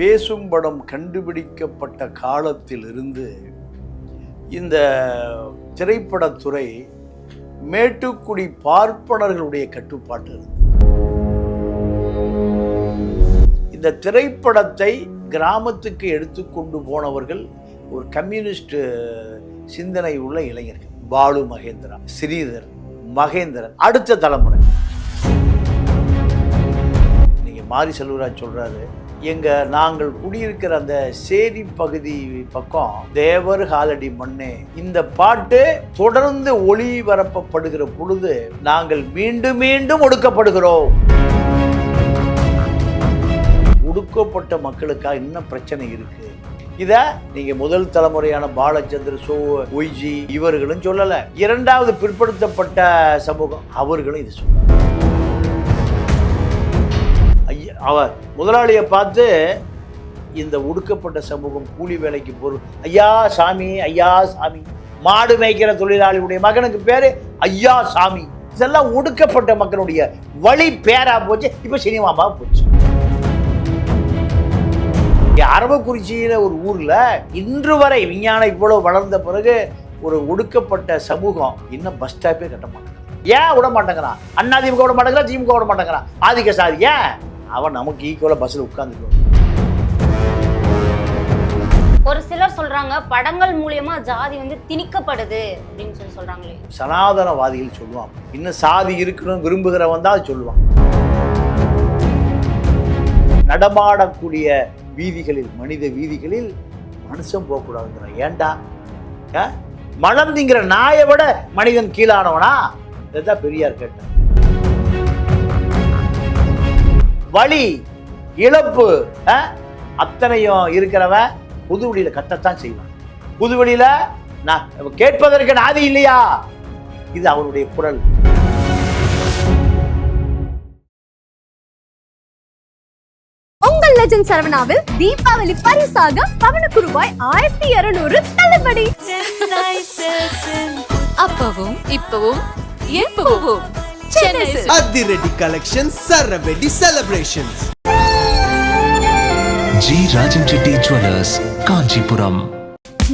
பேசும் படம் கண்டுபிடிக்கப்பட்ட காலத்திலிருந்து இந்த திரைப்படத்துறை மேட்டுக்குடி பார்ப்பனர்களுடைய கட்டுப்பாட்டு இருந்தது இந்த திரைப்படத்தை கிராமத்துக்கு எடுத்துக்கொண்டு போனவர்கள் ஒரு கம்யூனிஸ்ட் சிந்தனை உள்ள இளைஞர்கள். பாலு மகேந்திரா ஸ்ரீதர் மகேந்திரன் அடுத்த தலைமுறை. நீங்க மாரி செல்வராஜ் சொல்றாரு எங்கள் நாங்கள் குடியிருக்கிற அந்த சேரி பகுதி பக்கம் தேவர் காலடி மண்ணு. இந்த பாட்டு தொடர்ந்து ஒளிபரப்பப்படுகிற பொழுது நாங்கள் மீண்டும் மீண்டும் ஒடுக்கப்படுகிறோம். ஒடுக்கப்பட்ட மக்களுக்காக இன்னும் பிரச்சனை இருக்கு. இதை நீங்கள் முதல் தலைமுறையான பாலச்சந்திர சோ ஒய்ஜி இவர்களும் சொல்லலை. இரண்டாவது பிற்படுத்தப்பட்ட சமூகம் அவர்களும் இது சொல்லலை அவர் முதலாளியை பார்த்து இந்த ஒடுக்கப்பட்ட சமூகம் கூலி வேலைக்கு பொருள் ஐயா சாமி ஐயா சாமி. மாடு மேய்க்கிற தொழிலாளியுடைய மகனுக்கு பேர் ஐயா சாமி. இதெல்லாம் ஒடுக்கப்பட்ட மக்களுடைய வழி பேரா போச்சு. இப்போ சினிமாவா போச்சு. அரபக்குறிச்சியில் ஒரு ஊரில் இன்று வரை விஞ்ஞானம் இவ்வளோ வளர்ந்த பிறகு ஒரு ஒடுக்கப்பட்ட சமூகம் இன்னும் பஸ் ஸ்டாப்பே கட்ட மாட்டாங்க ஏன் விட மாட்டேங்கிறான்? அண்ணா திமுக விட மாட்டேங்கிறான்? திமுக விட மாட்டேங்கிறான்? ஆதிக்க சாதி ஏன் அவன் நமக்கு ஈக்குவலா பஸ்ல உட்காந்துருவான் ஒரு சிலர் சொல்றாங்க படங்கள் மூலியமா ஜாதி வந்து திணிக்கப்படுது அப்படின்னு சொல்லி சொல்றாங்களே. சனாதனவாதிகள் சொல்லுவான் இன்னும் சாதி இருக்கணும்னு விரும்புகிறவன் தான் சொல்லுவான். நடமாடக்கூடிய வீதிகளில் மனித வீதிகளில் மனுஷன் போகக்கூடாதுங்கிறான் ஏன்டா ஆ? மலம் திங்கிற நாயை விட மனிதன் கீழானவனா? இதுதான் பெரியார் கேட்டார். வலி இழப்பு? அத்தனையும் இருக்கிறவன் புதுவெளியில கத்தத்தான் செய்வான். புதுவெளியில நான் கேட்பதற்கு நாதி இல்லையா? இது அவருடைய குரல். உங்கள் லெஜண்ட் சரவணாவில் தீபாவளி பரிசாக பவனுக்கு ரூபாய் ஆயிரத்தி இருநூறு தள்ளுபடி. அப்பவும் இப்பவும் எப்பவும் சென்னை. அதிரடி collection சரவெடி celebrations G Rajan Reddy jewellers Kanchipuram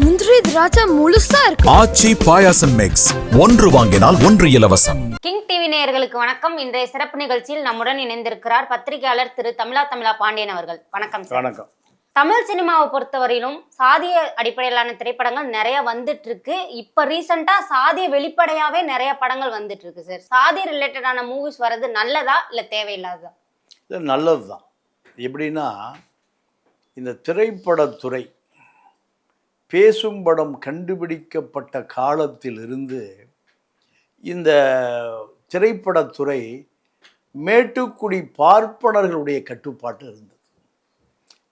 முந்திரி திராட்சை முழுசா இருக்கு. ஆச்சி பாயாசம் மிக்ஸ் ஒன்று வாங்கினால் ஒன்று இலவசம். கிங் டிவி நேயர்களுக்கு வணக்கம். இன்றைய சிறப்பு நிகழ்ச்சியில் நம்முடன் இணைந்திருக்கிறார் பத்திரிகையாளர் திரு தமிழா தமிழா பாண்டியன் அவர்கள். வணக்கம் வணக்கம். தமிழ் சினிமாவை பொறுத்தவரையிலும் சாதிய அடிப்படையிலான திரைப்படங்கள் நிறைய வந்துட்டு இருக்கு இப்ப ரீசெண்டா சாதிய வெளிப்படையாவே நிறைய படங்கள் வந்துட்டு இருக்கு சார். சாதி ரிலேட்டடான மூவிஸ் வர்றது நல்லதா இல்ல தேவையில்லாததா? இது நல்லதுதான். எப்படின்னா இந்த திரைப்படத்துறை பேசும் படம் கண்டுபிடிக்கப்பட்ட காலத்திலிருந்து இந்த திரைப்படத்துறை மேட்டுக்குடி பார்ப்பனர்களுடைய கட்டுப்பாட்டு இருந்தது.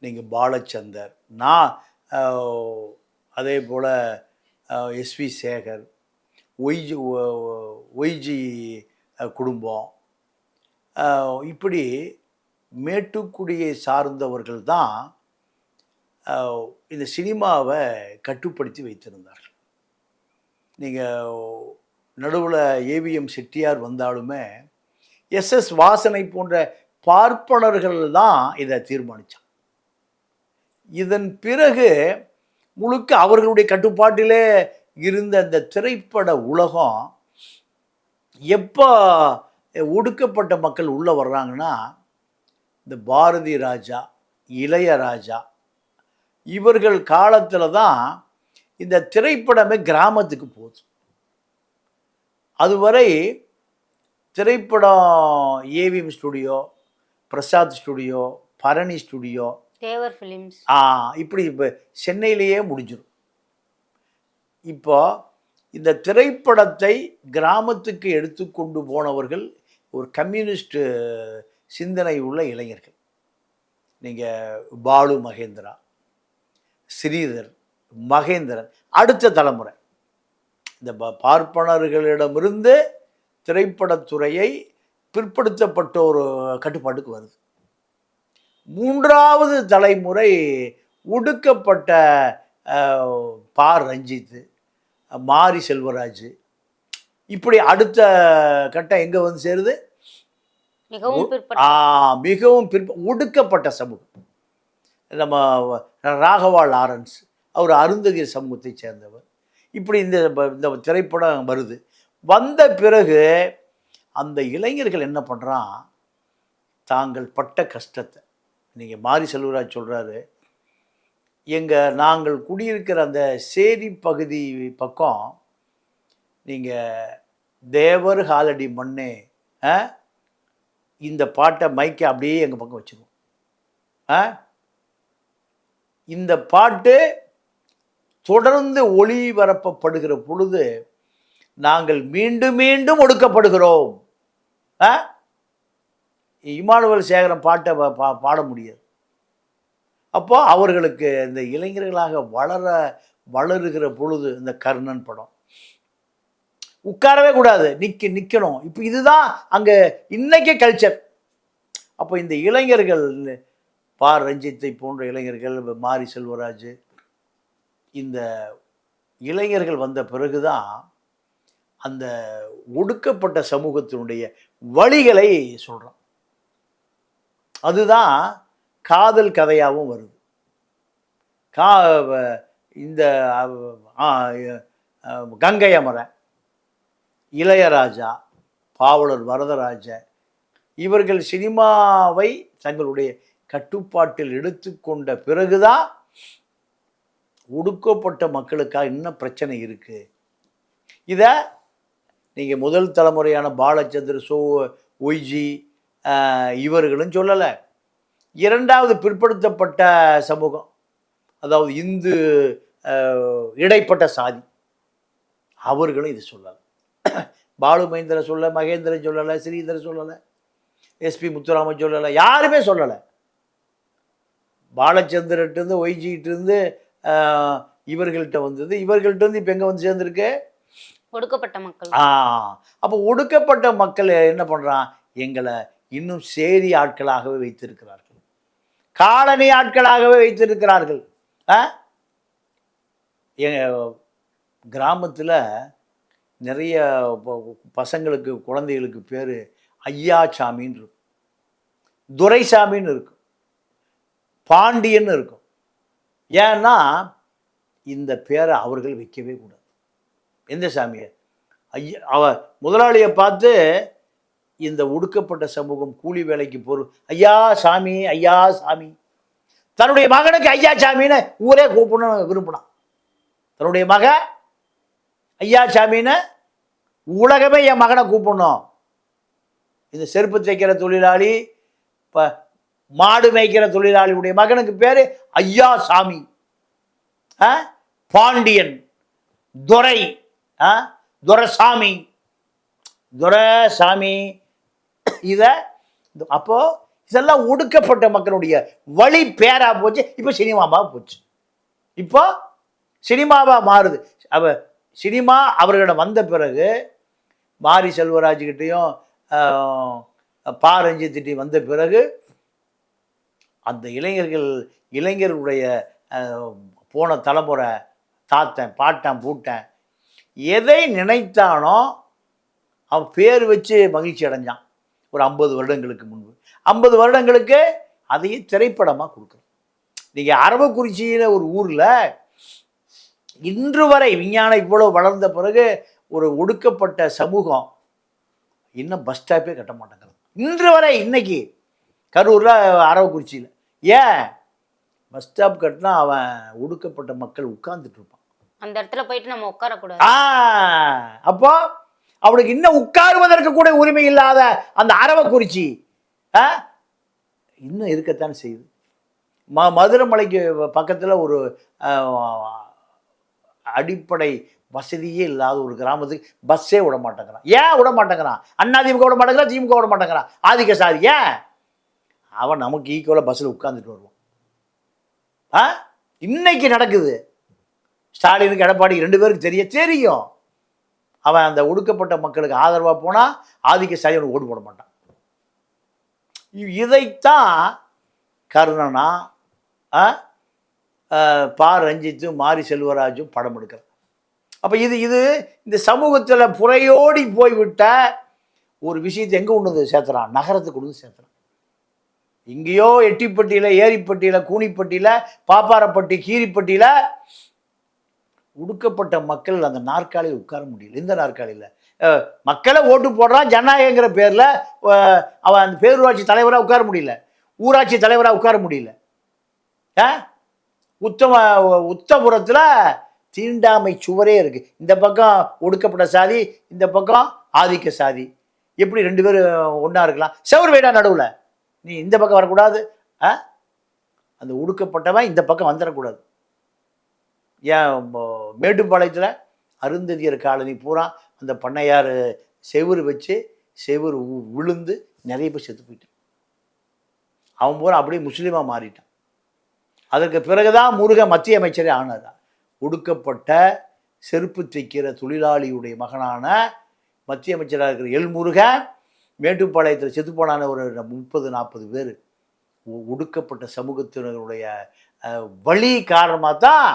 நீங்கள் பாலச்சந்தர். நான் அதே போல் எஸ்வி சேகர் ஒய்ஜி ஒய்ஜி குடும்பம். இப்படி மேட்டுக்குடியை சார்ந்தவர்கள் தான் இந்த சினிமாவை கட்டுப்படுத்தி வைத்திருந்தார்கள். நீங்கள் நடுவில் ஏவிஎம் செட்டியார் வந்தாலுமே எஸ்எஸ் வாசனை போன்ற பார்ப்பனர்கள் தான் இதை தீர்மானித்தான் இதன் பிறகு முழுக்க அவர்களுடைய கட்டுப்பாட்டிலே இருந்த அந்த திரைப்பட உலகம் எப்போ ஒடுக்கப்பட்ட மக்கள் உள்ளே வர்றாங்கன்னா இந்த பாரதி ராஜா இளையராஜா இவர்கள் காலத்தில் தான் இந்த திரைப்படமே கிராமத்துக்கு போகுது. அதுவரை திரைப்படம் AVM studio Prasad studio Bharani studio Devar films ஆ இப்படி இப்போ சென்னையிலேயே முடிஞ்சிடும் இப்போ இந்த திரைப்படத்தை கிராமத்துக்கு எடுத்துக்கொண்டு போனவர்கள் ஒரு கம்யூனிஸ்ட் சிந்தனை உள்ள இளைஞர்கள். நீங்கள் பாலு மகேந்திரா ஸ்ரீதர் மகேந்திரன் அடுத்த தலைமுறை. இந்த ப- பார்ப்பனர்களிடமிருந்து திரைப்படத்துறையை பிற்படுத்தப்பட்ட ஒரு கட்டுப்பாட்டுக்கு வருது. மூன்றாவது தலைமுறை ஒடுக்கப்பட்ட பா ரஞ்சித் மாரி செல்வராஜ். இப்படி அடுத்த கட்டம் எங்கே வந்து சேருது? மிகவும் பிற்ப ஒடுக்கப்பட்ட சமூகம். நம்ம ராகவா லாரன்ஸ் அவர் அருந்ததிய சமூகத்தை சேர்ந்தவர். இப்படி இந்த இந்த திரைப்படம் வருது. வந்த பிறகு அந்த இளைஞர்கள் என்ன பண்ணுறான் தாங்கள் பட்ட கஷ்டத்தை நீங்கள் மாரி செல்வராஜ் சொல்கிறாரு எங்கள் நாங்கள் குடியிருக்கிற அந்த சேரி பகுதி பக்கம் நீங்கள் தேவர் ஹாலடி மண்ணே ஆ? இந்த பாட்டை மைக்கை அப்படியே எங்கள் பக்கம் வச்சுருவோம் ஆ? இந்த பாட்டு தொடர்ந்து ஒளிபரப்பப்படுகிற பொழுது நாங்கள் மீண்டும் மீண்டும் ஒடுக்கப்படுகிறோம். ஆ? இமானுவல் சேகரன் பாட்டை பா- பாட முடியாது. அப்போ அவர்களுக்கு இந்த இளைஞர்களாக வளர வளருகிற பொழுது இந்த கர்ணன் படம். உட்காரவே கூடாது நிற்க நிற்கணும் இப்போ இதுதான் அங்கே இன்னைக்கு கல்ச்சர். அப்போ இந்த இளைஞர்கள் பார் ரஞ்சித்தை போன்ற இளைஞர்கள் மாரி செல்வராஜ் இந்த இளைஞர்கள் வந்த பிறகுதான் அந்த ஒடுக்கப்பட்ட சமூகத்தினுடைய வழிகளை சொல்கிறோம் அதுதான் காதல் கதையாகவும் வருது. கா வ- இந்த கங்கை அமரன் இளையராஜா பாவலர் வரதராஜ இவர்கள் சினிமாவை தங்களுடைய கட்டுப்பாட்டில் எடுத்துக்கொண்ட பிறகுதான் ஒடுக்கப்பட்ட மக்களுக்காக என்ன பிரச்சனை இருக்குது இதை நீங்கள் முதல் தலைமுறையான பாலச்சந்திர சோ ஒய்ஜி இவர்களும் சொல்லலை. இரண்டாவது பிற்படுத்தப்பட்ட சமூகம் அதாவது இந்து இடைப்பட்ட சாதி அவர்களும் இது சொல்லலை. பாலு மகேந்திரன் சொல்ல மகேந்திரன் சொல்லலை ஸ்ரீதரன் சொல்லலை எஸ்பி முத்துராமன் சொல்லலை யாருமே சொல்லலை. பாலச்சந்திரன்ட்டு ஒய்ஜிகிட்டேருந்து இவர்கள்ட்ட வந்தது. இவர்கள்ட்ட வந்து இப்போ எங்கே வந்து சேர்ந்துருக்கு? ஒடுக்கப்பட்ட மக்கள். ஆ அப்போ ஒடுக்கப்பட்ட மக்கள் என்ன பண்ணுறான் எங்களை இன்னும் சேரி ஆட்களாகவே வைத்திருக்கிறார்கள். காலனி ஆட்களாகவே வைத்திருக்கிறார்கள். ஆ? கிராமத்தில் நிறைய பசங்களுக்கு குழந்தைகளுக்கு பேர் ஐயா சாமின்னு இருக்கும். துரைசாமின்னு இருக்கும். பாண்டியன்னு இருக்கும். ஏன்னா இந்த பேரை அவர்கள் வைக்கவே கூடாது. எந்த சாமியை? ஐயா அவ முதலாளியை பார்த்து இந்த ஒடுக்கப்பட்ட சமூகம் கூலி வேலைக்கு போகிற ஐயா சாமி ஐயா சாமி. தன்னுடைய மகனுக்கு ஐயா சாமின்னு ஊரே கூப்பிடணும்னு விரும்பினான். தன்னுடைய மக ஐயா சாமின்னு உலகமே என் மகனை கூப்பிடணும். இந்த செருப்பு தைக்கிற தொழிலாளி இப்போ மாடு மேய்க்கிற தொழிலாளியுடைய மகனுக்கு பேர் ஐயா சாமி. ஆ? பாண்டியன் துரை ஆ? துரைசாமி. துரைசாமி. இதை அப்போ இதெல்லாம் ஒடுக்கப்பட்ட மக்களுடைய வழி பேரா போச்சு. இப்போ சினிமாவா போச்சு. இப்போ சினிமாவா மாறுது. அவ சினிமா அவர்களிடம் வந்த பிறகு மாரி செல்வராஜ்கிட்டையும் பா ரஞ்சித்திட்டையும் வந்த பிறகு அந்த இளைஞர்கள் இளைஞர்களுடைய போன தலைமுறை தாத்தன் பாட்டன் பூட்டன் எதை நினைத்தானோ அவன் பேர் வச்சு மகிழ்ச்சி அடைஞ்சான். ஒரு ஐம்பது வருடங்களுக்கு முன்பு. ஐம்பது வருடங்களுக்கு அதையே திரைப்படமாக கொடுக்குறோம் நீங்கள் அரவக்குறிச்சியில் ஒரு ஊரில் இன்று வரை விஞ்ஞானம் இவ்வளோ வளர்ந்த பிறகு ஒரு ஒடுக்கப்பட்ட சமூகம் இன்னும் பஸ் ஸ்டாப்பே கட்ட மாட்டேங்கிறது. இன்று வரை இன்னைக்கு கரூரில் அரவக்குறிச்சியில். ஏன்? பஸ் ஸ்டாப் கட்டினா அவன் ஒடுக்கப்பட்ட மக்கள் உட்கார்ந்துட்டு இருப்பான். அந்த இடத்துல போயிட்டு நம்ம உட்காரக்கூடாது. ஆ அப்போ அவனுக்கு இன்னும் உட்காருவதற்கு கூட உரிமை இல்லாத அந்த அரவக்குறிச்சி ஆ? இன்னும் இருக்கத்தான் செய்யுது. ம மதுரைமலைக்கு பக்கத்தில் ஒரு அடிப்படை வசதியே இல்லாத ஒரு கிராமத்துக்கு பஸ்ஸே விட மாட்டேங்கிறான். ஏன் விட மாட்டேங்கிறான்? அண்ணா திமுக விட மாட்டேங்கிறான் திமுக விட மாட்டேங்கிறான். ஆதிக்க சாதி ஏன்? அவன் நமக்கு ஈக்குவலாக பஸ்ஸில் உட்காந்துட்டு வருவான். ஆ? இன்னைக்கு நடக்குது. ஸ்டாலினுக்கு எடப்பாடி ரெண்டு பேருக்கு தெரிய தெரியும். அவன் அந்த ஒடுக்கப்பட்ட மக்களுக்கு ஆதரவாக போனால் ஆதிக்க ஸ்டாலின் அவனுக்கு ஓட்டு போட மாட்டான். இதைத்தான் கருணனா ஆ, பா ரஞ்சித்தும் மாரி செல்வராஜும் படம் எடுக்கிறான் அப்போ இது இது இந்த சமூகத்தில் புறையோடி போய்விட்ட ஒரு விஷயத்தை எங்கே கொண்டு வந்து சேர்த்துறான்? நகரத்துக்கு கொண்டு வந்து சேர்த்துறான். இங்கேயோ எட்டிப்பட்டியில் ஏரிப்பட்டியில் கூனிப்பட்டியில் பாப்பாரப்பட்டி கீரிப்பட்டியில் ஒடுக்கப்பட்ட மக்கள் அந்த நாற்காலியில் உட்கார முடியல. இந்த நாற்காலியில்? மக்களை ஓட்டு போடுறான் ஜனநாயகங்கிற பேரில் அவன் அந்த பேரூராட்சி தலைவராக உட்கார முடியல. ஊராட்சி தலைவராக உட்கார முடியல. ஆ உத்தம உத்தபுரத்தில் தீண்டாமை சுவரே இருக்குது இந்த பக்கம் ஒடுக்கப்பட்ட சாதி இந்த பக்கம் ஆதிக்க சாதி. எப்படி ரெண்டு பேரும் ஒன்றா இருக்கலாம்? செவர் வேடா நடுவில். நீ இந்த பக்கம் வரக்கூடாது. ஆ அந்த ஒடுக்கப்பட்டவன் இந்த பக்கம் வந்துடக்கூடாது ஏன் மேட்டுப்பாளையத்தில் அருந்ததியர் காலனி பூரா அந்த பண்ணையார் செவுரு வச்சு செவுரு உ- விழுந்து நிறைய பேர் செத்து போயிட்டான் அவன் பூரா அப்படியே முஸ்லீமாக மாறிட்டான். அதற்கு பிறகுதான் முருக மத்திய அமைச்சரே ஆனார்? ஒடுக்கப்பட்ட செருப்பு தைக்கிற தொழிலாளியுடைய மகனான மத்திய அமைச்சராக இருக்கிற எல் முருகன் மேட்டுப்பாளையத்தில் செத்து போனான ஒரு முப்பது நாற்பது பேர். ஒடுக்கப்பட்ட சமூகத்தினருடைய வழி காரணமாக தான்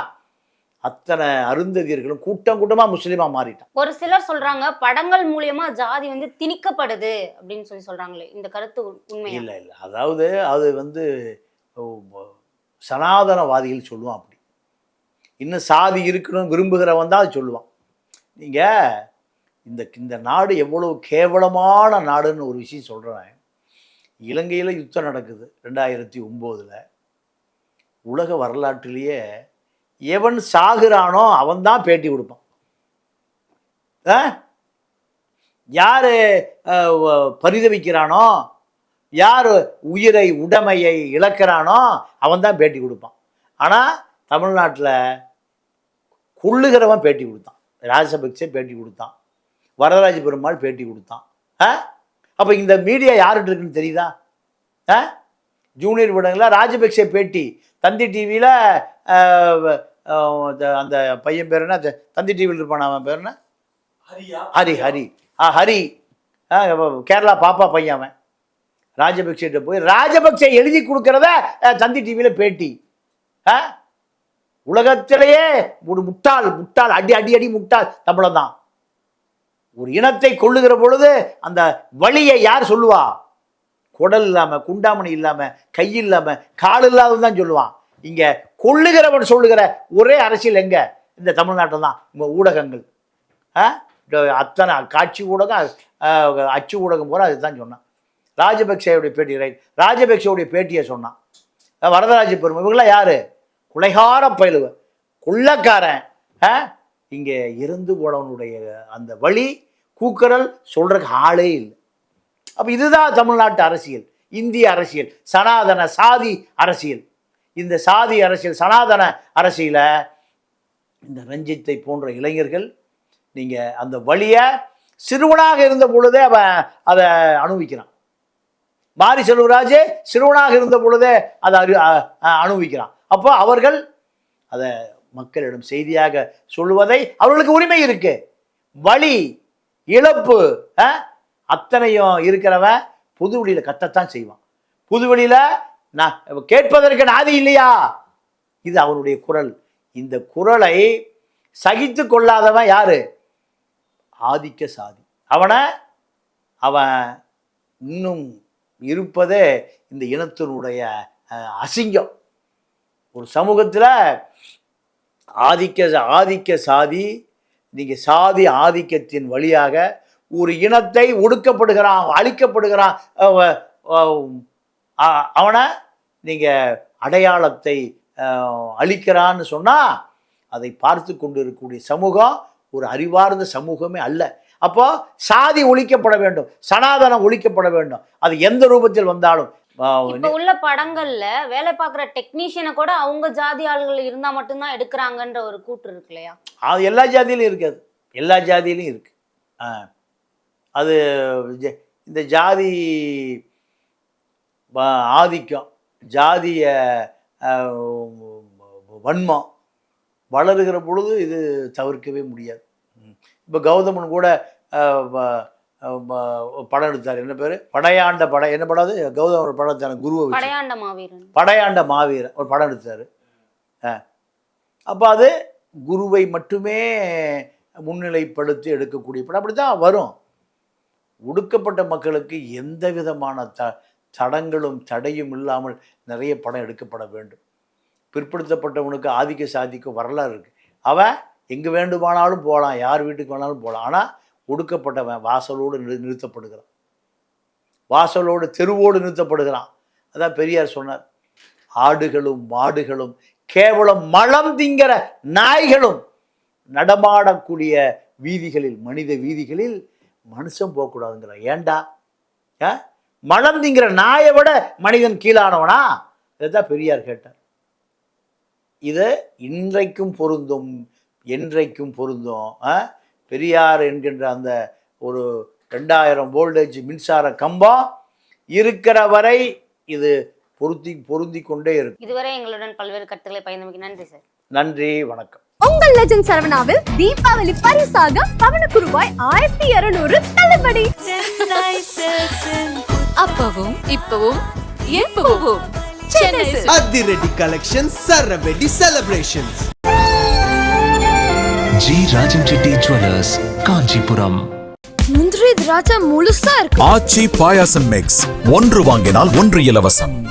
அத்தனை அருந்ததியர்களும் கூட்டம் கூட்டமாக முஸ்லீமாக மாறிட்டான் ஒரு சிலர் சொல்றாங்க படங்கள் மூலியமா ஜாதி வந்து திணிக்கப்படுது அப்படின்னு சொல்லி சொல்றாங்களே இந்த கருத்து உ- உண்மையா? இல்லை இல்லை. அதாவது அது வந்து சனாதனவாதிகள் சொல்லுவான் அப்படி. இன்னும் சாதி இருக்கணும்னு விரும்புகிறவன் தான் அது சொல்லுவான். நீங்கள் இந்த இந்த நாடு எவ்வளவு கேவலமான நாடுன்னு ஒரு விஷயம் சொல்கிறேன் இலங்கையில் யுத்தம் நடக்குது ரெண்டாயிரத்தி ஒம்போதில். உலக வரலாற்றிலேயே எவன் சாகுறானோ அவன் தான் பேட்டி கொடுப்பான். ஆ? பரிதவிக்கிறானோ யார் உயிரை உடைமையை இழக்கிறானோ அவன் தான் பேட்டி கொடுப்பான். ஆனால் தமிழ்நாட்டில் கொள்ளுகிறவன் பேட்டி கொடுத்தான். ராஜபக்சே பேட்டி கொடுத்தான். வரதராஜ பெருமாள் பேட்டி கொடுத்தான். ஆ? அப்போ இந்த மீடியா யார்கிட்ட இருக்குன்னு தெரியுதா? ஆ? ஜூனியர் விடங்களில் ராஜபக்சே பேட்டி. தந்தி டிவியில் அந்த பையன் பேர் என்ன? தந்தி டிவியில் இருப்பான் அவன் பேர் என்ன? ஹரி ஹரி. ஆ ஹரி. கேரளா பாப்பா பையன் அவன். ராஜபக்சேட்ட போய் ராஜபக்சே எழுதி கொடுக்கறத தந்தி டிவியில் பேட்டி. ஆ? உலகத்திலேயே ஒரு முட்டாள் முட்டாள் அடி அடி அடி முட்டாள் தமிழன் தான். ஒரு இனத்தை கொள்ளுகிற பொழுது அந்த வழியை யார் சொல்லுவா? குடல் இல்லாம குண்டாமணி இல்லாம கை இல்லாம கால் இல்லாதவன் தான் சொல்லுவான். இங்க கொள்ளுகிறவன் சொல்லுகிற ஒரே அரசியல் எங்க? இந்த தமிழ்நாட்டில் தான். உங்கள் ஊடகங்கள். ஆ? அத்தனை காட்சி ஊடகம் அச்சு ஊடகம் போகிற அதுதான் சொன்னான். ராஜபக்சேவுடைய பேட்டி ரைட் ராஜபக்சேவுடைய பேட்டியை சொன்னான். வரதராஜ பெருமை. இவங்களாம் யாரு? குலைகார பயிலுவ கொள்ளக்காரன். ஆ? இங்கே இருந்து போனவனுடைய அந்த வழி கூக்குரல் சொல்றதுக்கு ஆளே இல்லை. அப்போ இதுதான் தமிழ்நாட்டு அரசியல். இந்திய அரசியல். சனாதன சாதி அரசியல். இந்த சாதி அரசியல் சனாதன அரசியலை இந்த ரஞ்சித்தை போன்ற இளைஞர்கள் நீங்கள் அந்த வழியை சிறுவனாக இருந்த பொழுதே அவன் அதை அனுபவிக்கிறான். மாரி செல்வராஜ் சிறுவனாக இருந்த பொழுதே அதை அறி அனுபவிக்கிறான். அப்போ அவர்கள் அதை மக்களிடம் செய்தியாக சொல்லுவதை அவர்களுக்கு உரிமை இருக்கு. வழி இழப்பு அத்தனையும் இருக்கிறவன் புதுவெளியில் கத்தத்தான் செய்வான். புதுவெளியில் நான் கேட்பதற்கு நாதி இல்லையா? இது அவனுடைய குரல். இந்த குரலை சகித்து கொள்ளாதவன் யாரு? ஆதிக்க சாதி. அவனை அவன் இன்னும் இருப்பதே இந்த இனத்தினுடைய அசிங்கம். ஒரு சமூகத்தில் ஆதிக்க ஆதிக்க சாதி நீங்கள் சாதி ஆதிக்கத்தின் வழியாக ஒரு இனத்தை ஒடுக்கப்படுகிறான் அழிக்கப்படுகிறான் அவனை நீங்கள் அடையாளத்தை அழிக்கிறான்னு சொன்னால் அதை பார்த்து கொண்டு இருக்கக்கூடிய சமூகம் ஒரு அறிவார்ந்த சமூகமே அல்ல. அப்போ சாதி ஒழிக்கப்பட வேண்டும் சனாதனம் ஒழிக்கப்பட வேண்டும். அது எந்த ரூபத்தில் வந்தாலும் இப்ப உள்ள படங்கள்ல வேலை பார்க்குற டெக்னீஷியனை கூட அவங்க ஜாதி ஆளுகள் இருந்தா மட்டும்தான் எடுக்கிறாங்கன்ற ஒரு கூற்று இருக்கு இல்லையா? அது எல்லா ஜாதியிலையும் இருக்காது எல்லா ஜாதியிலையும் இருக்கு. அது இந்த ஜாதி ஆதிக்கம் ஜாதிய வன்மம் வளருகிற பொழுது இது தவிர்க்கவே முடியாது. இப்போ கௌதமன் கூட படம் எடுத்தார். என்ன பேர்? படையாண்ட படம் என்ன படம் அது? கௌதமன் படம் எடுத்தார் குருவை படையாண்ட மாவீரன். படையாண்ட மாவீரன் ஒரு படம் எடுத்தார். அப்போ அது குருவை மட்டுமே முன்னிலைப்படுத்தி எடுக்கக்கூடிய படம். அப்படி தான் வரும். ஒடுக்கப்பட்ட மக்களுக்கு எந்த விதமான த தடங்களும் தடையும் இல்லாமல் நிறைய படம் எடுக்கப்பட வேண்டும். பிற்படுத்தப்பட்டவனுக்கு ஆதிக்க சாதிக்கும் வரலாறு இருக்குது அவன் எங்கே வேண்டுமானாலும் போகலாம் யார் வீட்டுக்கு வேணாலும் போகலாம் ஆனால் ஒடுக்கப்பட்டவன் வாசலோடு நிறு நிறுத்தப்படுகிறான். வாசலோடு தெருவோடு நிறுத்தப்படுகிறான். அதான் பெரியார் சொன்னார். ஆடுகளும் மாடுகளும் கேவலம் மலம் திங்கிற நாய்களும் நடமாடக்கூடிய வீதிகளில் மனித வீதிகளில் மனுஷன் போகக்கூடாதுங்கிறான் ஏன்டா ஆ? மலம் திங்கிற நாயை விட மனிதன் கீழானவனா? இதைத்தான் பெரியார் கேட்டார். இது இன்றைக்கும் பொருந்தும் என்றைக்கும் பொருந்தும் ஆ? பெரியார் என்கின்ற அந்த ஒரு ரெண்டாயிரம் வோல்டேஜ் மின்சார கம்பம் இருக்கிற வரை இது பொருத்தி பொருந்தி கொண்டே இருக்கும் இதுவரை எங்களுடன் பல்வேறு கருத்துக்களை பயந்தமைக்கு நன்றி சார். நன்றி வணக்கம். உங்கள் லெஜண்ட் சரவணாவில் தீபாவளி பரிசாக பவனுக்கு ரூபாய் ஆயிரத்தி இருநூறு தள்ளுபடி. அப்பவும் இப்பவும் எப்பவும் சென்னை. அதிரடி collection சரவெடி celebrations G Rajan Reddy jewellers Kanchipuram. முந்திரி திராட்சை முழுசா இருக்கு. ஆச்சி பாயாசம் மிக்ஸ் ஒன்று வாங்கினால் ஒன்று இலவசம்.